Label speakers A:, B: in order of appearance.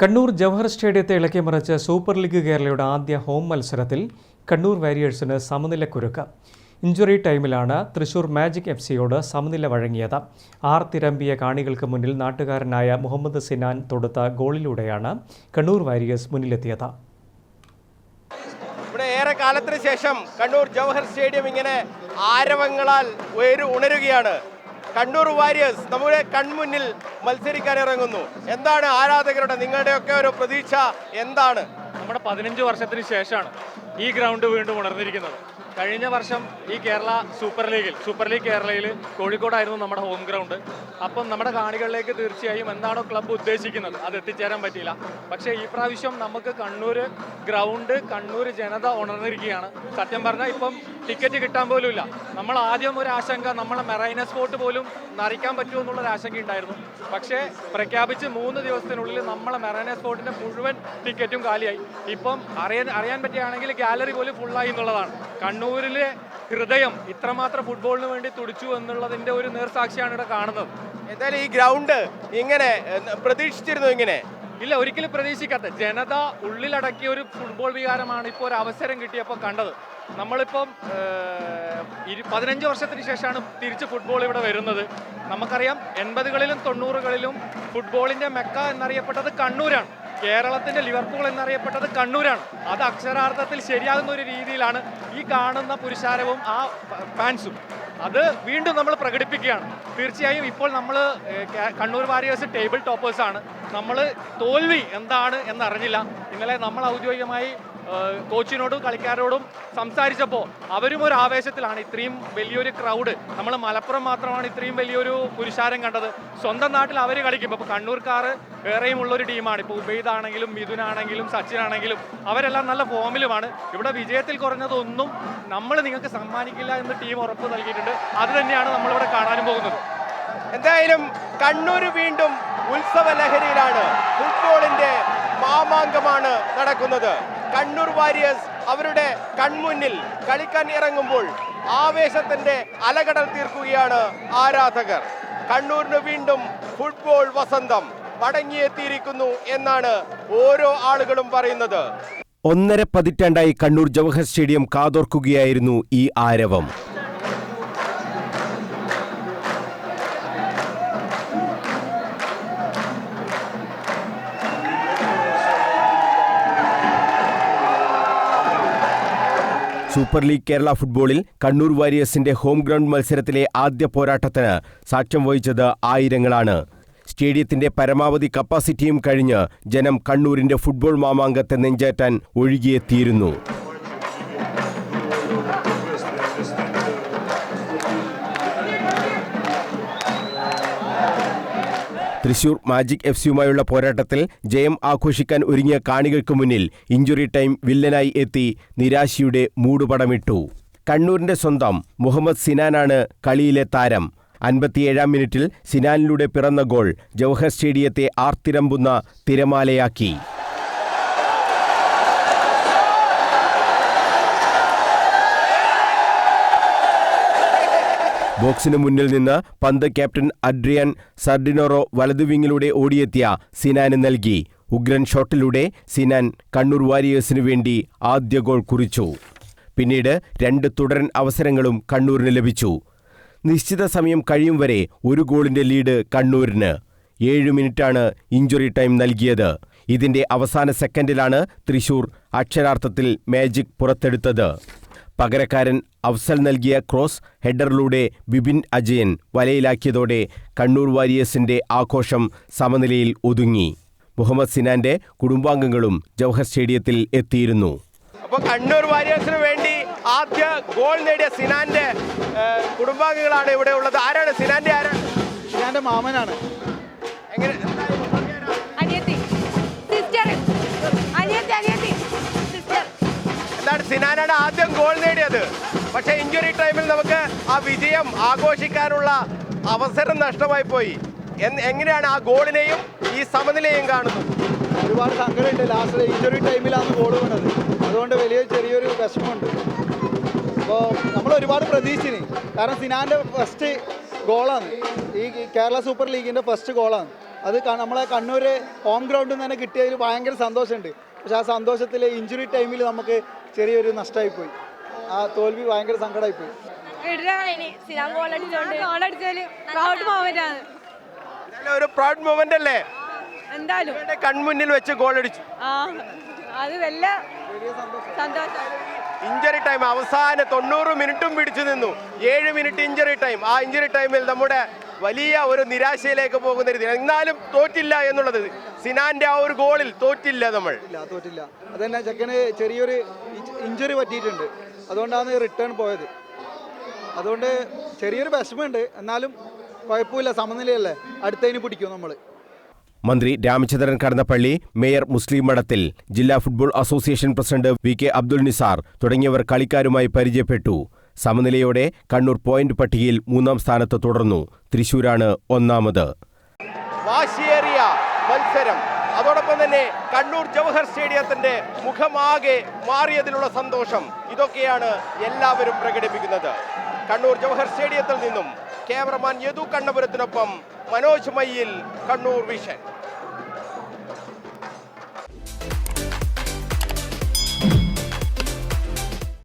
A: കണ്ണൂർ ജവഹർ സ്റ്റേഡിയത്തെ ഇളക്കി മറിച്ച super league കേരളയുടെ ആദ്യ ഹോം മത്സരത്തിൽ കണ്ണൂർ വാരിയേഴ്സിന് സമനില കുരുക്ക്. ഇഞ്ചുറി ടൈമിലാണ് തൃശൂർ മാജിക് എഫ് സിയോട് സമനില വഴങ്ങിയത്. ആർ തിരമ്പിയ കാണികൾക്ക് മുന്നിൽ നാട്ടുകാരനായ മുഹമ്മദ് സിനാൻ തൊടുത്ത ഗോളിലൂടെയാണ് കണ്ണൂർ വാരിയേഴ്സ് മുന്നിലെത്തിയത്.
B: ഇവിടെ ഏറെ കാലത്തിന് ശേഷം കണ്ണൂർ ജവഹർ സ്റ്റേഡിയം ഇങ്ങനെ ആരവങ്ങളാൽ ഉയരു ഉണരുകയാണ്. കണ്ണൂർ വാരിയേഴ്സ് നമ്മുടെ കൺമുന്നിൽ മത്സരിക്കാൻ ഇറങ്ങുന്നു. എന്താണ് ആരാധകരുടെ നിങ്ങളുടെയൊക്കെ ഒരു പ്രതീക്ഷ എന്താണ്?
C: നമ്മുടെ പതിനഞ്ച് വർഷത്തിന് ശേഷമാണ് ഈ ഗ്രൗണ്ട് വീണ്ടും ഉണർന്നിരിക്കുന്നത്. കഴിഞ്ഞ വർഷം ഈ കേരള സൂപ്പർ ലീഗിൽ സൂപ്പർ ലീഗ് കേരളയിൽ കോഴിക്കോടായിരുന്നു നമ്മുടെ ഹോം ഗ്രൗണ്ട്. അപ്പം നമ്മുടെ കാണികളിലേക്ക് തീർച്ചയായും എന്താണോ ക്ലബ്ബ് ഉദ്ദേശിക്കുന്നത് അത് എത്തിച്ചേരാൻ പറ്റിയില്ല. പക്ഷേ ഈ പ്രാവശ്യം നമുക്ക് കണ്ണൂർ ഗ്രൗണ്ട് കണ്ണൂർ ജനത ഉണർന്നിരിക്കുകയാണ്. സത്യം പറഞ്ഞാൽ ഇപ്പം ടിക്കറ്റ് കിട്ടാൻ പോലും ഇല്ല. നമ്മൾ ആദ്യം ഒരു ആശങ്ക നമ്മളെ മെറൈന സ്പോട്ട് പോലും നറിക്കാൻ പറ്റുമോ എന്നുള്ളൊരു ആശങ്ക ഉണ്ടായിരുന്നു. പക്ഷേ പ്രഖ്യാപിച്ച് മൂന്ന് ദിവസത്തിനുള്ളിൽ നമ്മളെ മെറൈന സ്പോട്ടിന്റെ മുഴുവൻ ടിക്കറ്റും കാലിയായി. ഇപ്പം അറിയാൻ അറിയാൻ പറ്റുകയാണെങ്കിൽ ഗാലറി പോലും ഫുള്ളായി എന്നുള്ളതാണ്. കണ്ണൂരിലെ ഹൃദയം ഇത്രമാത്രം ഫുട്ബോളിന് വേണ്ടി തുടിച്ചു എന്നുള്ളതിന്റെ ഒരു നേർസാക്ഷിയാണ് ഇവിടെ കാണുന്നത്.
B: എന്തായാലും ഈ ഗ്രൗണ്ട് ഇങ്ങനെ പ്രതീക്ഷിച്ചിരുന്നു ഇങ്ങനെ?
C: ഇല്ല ഒരിക്കലും പ്രതീക്ഷിക്കാത്ത. ജനത ഉള്ളിലടക്കിയ ഒരു ഫുട്ബോൾ വികാരമാണ് ഇപ്പോൾ ഒരു അവസരം കിട്ടിയപ്പോൾ കണ്ടത്. നമ്മളിപ്പം ഇരു പതിനഞ്ച് വർഷത്തിന് ശേഷമാണ് തിരിച്ച് ഫുട്ബോൾ ഇവിടെ വരുന്നത്. നമുക്കറിയാം എൺപതുകളിലും തൊണ്ണൂറുകളിലും ഫുട്ബോളിന്റെ മെക്ക എന്നറിയപ്പെട്ടത് കണ്ണൂരാണ്. കേരളത്തിന്റെ ലിവർപൂൾ എന്നറിയപ്പെട്ടത് കണ്ണൂരാണ്. അത് അക്ഷരാർത്ഥത്തിൽ ശരിയാകുന്ന ഒരു രീതിയിലാണ് ഈ കാണുന്ന പുരുഷാരവും ആ ഫാൻസും അത് വീണ്ടും നമ്മൾ പ്രകടിപ്പിക്കുകയാണ്. തീർച്ചയായും ഇപ്പോൾ നമ്മൾ കണ്ണൂർ വാരിയേഴ്സ് ടേബിൾ ടോപ്പേഴ്സ് ആണ് നമ്മൾ തോൽവി എന്താണ് എന്നറിഞ്ഞില്ല. ഇന്നലെ നമ്മൾ ഔദ്യോഗികമായി കോച്ചിനോടും കളിക്കാരോടും സംസാരിച്ചപ്പോൾ അവരും ഒരു ആവേശത്തിലാണ്. ഇത്രയും വലിയൊരു ക്രൗഡ് നമ്മൾ മലപ്പുറം മാത്രമാണ് ഇത്രയും വലിയൊരു പുരുഷാരം കണ്ടത്. സ്വന്തം നാട്ടിൽ അവർ കളിക്കുമ്പോൾ ഇപ്പോൾ കണ്ണൂർക്കാർ വേറെയും ഉള്ളൊരു ടീമാണ്. ഇപ്പോൾ ഉബൈദ് ആണെങ്കിലും മിഥുൻ ആണെങ്കിലും സച്ചിൻ ആണെങ്കിലും അവരെല്ലാം നല്ല ഫോമിലുമാണ് ഇവിടെ വിജയത്തിൽ കുറഞ്ഞതൊന്നും നമ്മൾ നിങ്ങൾക്ക് സമ്മാനിക്കില്ല എന്ന് ടീം ഉറപ്പ് നൽകിയിട്ടുണ്ട്. അത് തന്നെയാണ് നമ്മളിവിടെ കാണാനും പോകുന്നത്.
B: എന്തായാലും കണ്ണൂർ വീണ്ടും ഉത്സവ ലഹരിയിലാണ് ഫുട്ബോളിന്റെ മാമാങ്കമാണ് നടക്കുന്നത്. കണ്ണൂർ വാരിയേഴ്സ് അവരുടെ കൺമുന്നിൽ കളിക്കാൻ ഇറങ്ങുമ്പോൾ ആവേശത്തിന്റെ അലകടൽ തീർക്കുകയാണ് ആരാധകർ. കണ്ണൂരിന് വീണ്ടും ഫുട്ബോൾ വസന്തം മടങ്ങിയെത്തിയിരിക്കുന്നു എന്നാണ് ഓരോ ആളുകളും പറയുന്നത്.
D: ഒന്നര പതിറ്റാണ്ടായി കണ്ണൂർ ജവഹർ സ്റ്റേഡിയം കാതോർക്കുകയായിരുന്നു ഈ ആരവം. സൂപ്പർ ലീഗ് കേരള ഫുട്ബോളിൽ കണ്ണൂർ വാരിയേഴ്സിന്റെ ഹോം ഗ്രൗണ്ട് മത്സരത്തിലെ ആദ്യ പോരാട്ടത്തിന് സാക്ഷ്യം വഹിച്ചത് ആയിരങ്ങളാണ്. സ്റ്റേഡിയത്തിന്റെ പരമാവധി കപ്പാസിറ്റിയും കഴിഞ്ഞ് ജനം കണ്ണൂരിന്റെ ഫുട്ബോൾ മാമാങ്കത്തെ നെഞ്ചേറ്റാൻ ഒഴുകിയെത്തിയിരുന്നു. തൃശൂർ മാജിക് എഫ് സിയുമായുള്ള പോരാട്ടത്തിൽ ജയം ആഘോഷിക്കാൻ ഒരുങ്ങിയ കാണികൾക്ക് മുന്നിൽ ഇഞ്ചുറി ടൈം വില്ലനായി എത്തി നിരാശയുടെ മൂടുപടമിട്ടു. കണ്ണൂരിന്റെ സ്വന്തം മുഹമ്മദ് സിനാനാണ് കളിയിലെ താരം. അൻപത്തിയേഴാം മിനിറ്റിൽ സിനാനിലൂടെ പിറന്ന ഗോൾ ജവഹർ സ്റ്റേഡിയത്തെ ആർത്തിരമ്പുന്ന തിരമാലയാക്കി. ബോക്സിന് മുന്നിൽ നിന്ന് പന്ത് ക്യാപ്റ്റൻ അഡ്രിയൻ സർഡിനോറോ വലതുവിങ്ങിലൂടെ ഓടിയെത്തിയ സിനാന് നൽകി. ഉഗ്രൻ ഷോട്ടിലൂടെ സിനാൻ കണ്ണൂർ വാരിയേഴ്സിനു വേണ്ടി ആദ്യ ഗോൾ കുറിച്ചു. പിന്നീട് രണ്ട് തുടരൻ അവസരങ്ങളും കണ്ണൂരിന് ലഭിച്ചു. നിശ്ചിത സമയം കഴിയും വരെ ഒരു ഗോളിന്റെ ലീഡ് കണ്ണൂരിന്. ഏഴ് മിനിറ്റാണ് ഇഞ്ചുറി ടൈം നൽകിയത്. ഇതിന്റെ അവസാന സെക്കൻഡിലാണ് തൃശൂർ അക്ഷരാർത്ഥത്തിൽ മാജിക് പുറത്തെടുത്തത്. പകരക്കാരൻ അഫ്സൽ നൽകിയ ക്രോസ് ഹെഡറിലൂടെ ബിപിൻ അജയൻ വലയിലാക്കിയതോടെ കണ്ണൂർ വാരിയേഴ്സിന്റെ ആഘോഷം സമനിലയിൽ ഒതുങ്ങി. മുഹമ്മദ് സിനാന്റെ കുടുംബാംഗങ്ങളും ജവഹർ സ്റ്റേഡിയത്തിൽ എത്തിയിരുന്നു.
B: അപ്പോൾ കണ്ണൂർ വാരിയേഴ്സിന് വേണ്ടി ആദ്യ ഗോൾ നേടിയ സിനാന്റെ കുടുംബാംഗങ്ങളാണ് ഇവിടെ ഉള്ളത്. ആരാണ്? സിനാന്റെ ആരാണ്
E: സിനാന്റെ മാമനാണ്.
B: എങ്ങനെ? സിനാനാണ് ആദ്യം ഗോൾ നേടിയത്. പക്ഷേ ഇഞ്ചുറി ടൈമിൽ നമുക്ക് ആ വിജയം ആഘോഷിക്കാനുള്ള അവസരം നഷ്ടമായി പോയി. എങ്ങനെയാണ് ആ ഗോളിനെയും ഈ സമനിലയും കാണുന്നത്?
E: ഒരുപാട് സങ്കടമുണ്ട്. ലാസ്റ്റ് ഇഞ്ചുറി ടൈമിലാണ് ഗോൾ വീണത്. അതുകൊണ്ട് വലിയ ചെറിയൊരു വിഷമമുണ്ട്. അപ്പോൾ നമ്മൾ ഒരുപാട് പ്രതീക്ഷിച്ചിന്. കാരണം സിനാന്റെ ഫസ്റ്റ് ഗോളാണ് ഈ കേരള സൂപ്പർ ലീഗിന്റെ ഫസ്റ്റ് ഗോളാണ് അത് നമ്മളെ കണ്ണൂർ ഹോം ഗ്രൗണ്ടിൽ നിന്ന് തന്നെ കിട്ടിയതിൽ ഭയങ്കര സന്തോഷമുണ്ട്. പക്ഷെ ആ സന്തോഷത്തിൽ ഇഞ്ചുറി ടൈമിൽ നമുക്ക് ചെറിയൊരു നഷ്ടമായി പോയി ആ തോൽവി ഭയങ്കര സങ്കടമായി പോയി
B: ഒരു പ്രൗഡ് മൊമെന്റ് അല്ലേ?
F: എന്തായാലും.
B: കൺമുന്നിൽ വെച്ച് ഗോൾ അടിച്ചു.
F: ആ അത് വല്ല സന്തോഷം.
B: ഇഞ്ചറി ടൈം അവസാന തൊണ്ണൂറ് മിനിറ്റും പിടിച്ചു നിന്നു. ഏഴ് മിനിറ്റ് ഇഞ്ചറി ടൈം ആ ഇഞ്ചറി ടൈമിൽ നമ്മുടെ വലിയ ഒരു നിരാശയിലേക്ക് പോകുന്ന രീതി എന്നാലും തോറ്റില്ല എന്നുള്ളത് സിനാന്റെ ആ ഒരു ഗോളിൽ തോറ്റില്ല നമ്മൾ.
E: ഇല്ല തോറ്റില്ല. അതന്നെ ചെക്കന് ചെറിയൊരു ഇഞ്ചുറി പറ്റിയിട്ടുണ്ട്. അതുകൊണ്ടാണ് റിട്ടേൺ പോയത്. അതുകൊണ്ട് ചെറിയൊരു വിഷമമുണ്ട്. എന്നാലും കുഴപ്പമില്ല സമനിലയല്ലേ. അടുത്തതിന് പിടിക്കും നമ്മൾ
D: മന്ത്രി രാമചന്ദ്രൻ കടന്നപ്പള്ളി മേയർ മുസ്ലിം മഠത്തിൽ ജില്ലാ football association president V K Abdul Nisar തുടങ്ങിയവർ കളിക്കാരുമായി പരിചയപ്പെട്ടു. സമനിലയോടെ കണ്ണൂർ പോയിന്റ് പട്ടികയിൽ മൂന്നാം സ്ഥാനത്ത് തുടർന്നു. തൃശൂരാണ് ഒന്നാമത്.
B: വാശിയേറിയ മത്സരം. അതോടൊപ്പം തന്നെ കണ്ണൂർ ജവഹർ സ്റ്റേഡിയത്തിന്റെ മുഖമാകെ മാറിയതിലുള്ള സന്തോഷം. ഇതൊക്കെയാണ് എല്ലാവരും പ്രകടിപ്പിക്കുന്നത്. കണ്ണൂർ ജവഹർ സ്റ്റേഡിയത്തിൽ നിന്നും ക്യാമറമാൻ യദു കണ്ണപുരത്തിനൊപ്പം മനോജ് മയ്യിൽ കണ്ണൂർ വിഷൻ.